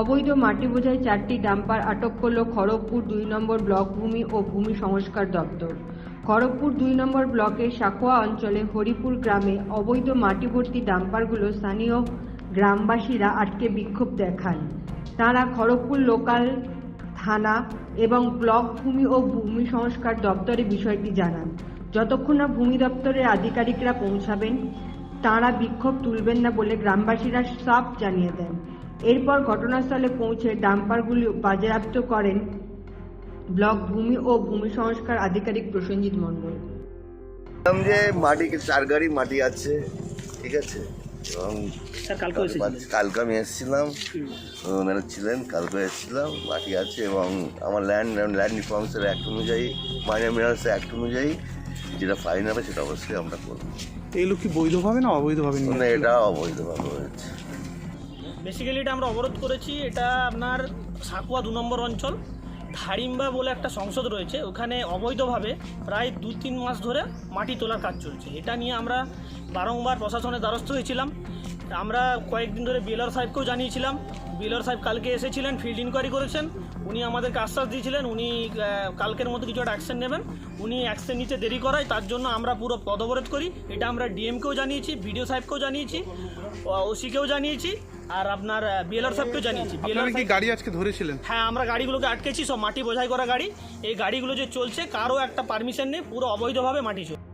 অবৈধ মাটি বোঝাই চারটি ডাম্পার আটক করল খড়গপুর দুই নম্বর ব্লক ভূমি ও ভূমি সংস্কার দপ্তর। খড়গপুর দুই নম্বর ব্লকের সাকোয়া অঞ্চলে হরিপুর গ্রামে অবৈধ মাটি ভর্তি ডাম্পারগুলো স্থানীয় গ্রামবাসীরা আটকে বিক্ষোভ দেখান। তারা খড়গপুর লোকাল থানা এবং ব্লক ভূমি ও ভূমি সংস্কার দপ্তরে বিষয়টি জানান। যতক্ষণ না ভূমি দপ্তরের আধিকারিকরা পৌঁছাবেন, তাঁরা বিক্ষোভ তুলবেন না বলে গ্রামবাসীরা সাফ জানিয়ে দেন। এরপর ঘটনাস্থলে পৌঁছে ডাম্পারগুলি বাজেয়াপ্ত করেন ব্লক ভূমি ও ভূমি সংস্কার আধিকারিক প্রসেনজিৎ মণ্ডল। বললাম যে মাটি চার গাড়ি মাটি আছে ঠিক আছে? এবং কালকে কালকে আমি এসেছিলাম। ওনারা ছিলেন কালকে এসেছিলাম মাটি আছে এবং আমার ল্যান্ড ল্যান্ড রিফর্মসের অ্যাক্ট অনুযায়ী মাইনার মিনারেলস অ্যাক্ট অনুযায়ী যেটা ফাইন হবে সেটা অবশ্যই আমরা করব। এগুলো কি বৈধভাবে না অবৈধভাবে মানে এটা অবৈধভাবে হয়েছে। বেসিক্যালি এটা আমরা অবরোধ করেছি, এটা আপনার সাকুয়া দু নম্বর অঞ্চল, ধারিম্বা বলে একটা সংসদ রয়েছে, ওখানে অবৈধভাবে প্রায় দু তিন মাস ধরে মাটি তোলার কাজ চলছে। এটা নিয়ে আমরা বারংবার প্রশাসনের দ্বারস্থ হয়েছিলাম। আমরা কয়েকদিন ধরে বিএলআর সাহেবকেও জানিয়েছিলাম। বিএলআর সাহেব কালকে এসেছিলেন ফিল্ড ইনকোয়ারি করেছেন। উনি আমাদেরকে আশ্বাস দিয়েছিলেন উনি কালকের মধ্যে কিছু একটা অ্যাকশন নেবেন। উনি অ্যাকশন নিতে দেরি করায় তার জন্য আমরা পুরো পদবরোধ করি। এটা আমরা ডিএমকেও জানিয়েছি বিডিও সাহেবকেও জানিয়েছি ওসিকেও জানিয়েছি আর আপনার বিএলআর সাহেবকেও জানিয়েছি। বিএলআর কি গাড়ি আজকে ধরেছিলেন? হ্যাঁ আমরা গাড়িগুলোকে আটকেছি সব মাটি বোঝাই করা গাড়ি। এই গাড়িগুলো যে চলছে কারও একটা পারমিশন নেই পুরো অবৈধভাবে মাটি চলছে।